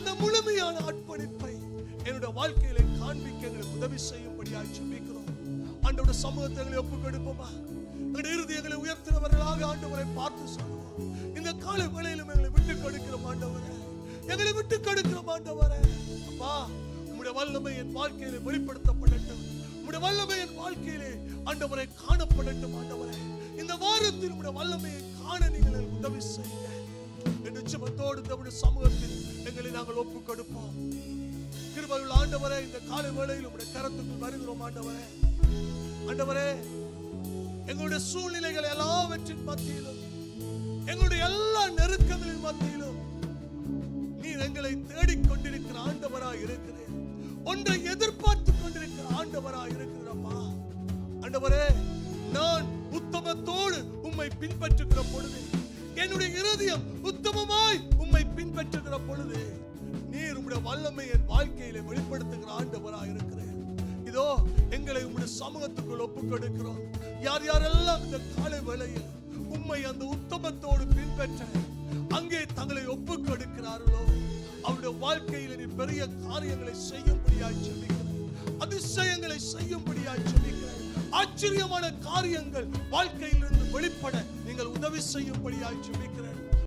அந்த முழுமையான அர்ப்பணிப்பை என்னுடைய வாழ்க்கையில காண்பிக்க எங்களுக்கு உதவி செய்யும்படியாக ஜெபிக்கிறோம் ஆண்டவருடைய சமூகத்தை எங்களை ஒப்புக் கொடுப்போமா எங்களுடைய இருதயங்களை உயர்த்தினவர்களாக ஆண்டவரை பார்த்து சொல்லுவோம். இந்த காலை வேளையிலும் எங்களை விட்டு கொடுக்கிற ஆண்டவரே. எங்களை விட்டு கொடுக்கிற ஆண்டவரே. அப்பா உங்களுடைய வல்லமை என் வாழ்க்கையில வெளிப்படுத்தப்படட்டும். உங்களுடைய வல்லமை என் வாழ்க்கையிலே ஆண்டவரை காணப்படட்டும் ஆண்டவரே. இந்த வாரத்தில் உங்களுடைய வல்லமையை காண நீங்கள் உதவி செய்ய என்று தமிழ் சமூகத்தில் எங்களை நாங்கள் ஒப்பு கொடுப்போம் கிருபையுள்ள ஆண்டவரே இந்த காலை வேளையில் உம்முடைய கரத்துக்குள் வருகிறோம் ஆண்டவரே. ஆண்டவரே எங்களுடைய சூழ்நிலைகள் எல்லாவற்றின் மத்தியிலும் எங்களுடைய எல்லா நெருக்கங்களின் மத்தியிலும் நீர் எங்களை தேடிக் கொண்டிருக்கிற ஆண்டவராய் இருக்கிறேன் ஒன்றை எதிர்பார்த்து கொண்டிருக்கிற ஆண்டவராய் இருக்கிறப்பா ஆண்டவரே நான் உத்தமத்தோடு உம்மை பின்பற்றுகிற பொழுது என்னுடைய இருதயம் உத்தமமாய் உம்மை பின்பற்றுகிற பொழுது நீர் உம்முடைய வல்லமை என் வாழ்க்கையில வெளிப்படுத்துகிற ஆண்டவராக இருக்கிறேன். இதோ எங்களை உம்முடைய சமூகத்துக்குள் ஒப்புக் கொடுக்கிறோம் யார் யாரெல்லாம் இந்த காலை வேளையில் உம்மை அந்த உத்தமத்தோடு பின்பற்ற அங்கே தங்களை ஒப்புக் கொடுக்கிறார்களோ அவருடைய வாழ்க்கையில் நீ பெரிய காரியங்களை செய்யும்படியாய் சொல்லுகிறேன். அதிசயங்களை செய்யும்படியாய் சொல்லுகிறேன். ஆச்சரியமான காரியங்கள் வாழ்க்கையிலிருந்து வெளிப்பட நீங்கள் உதவி செய்யும்படியாய் சொல்லுகிறேன்.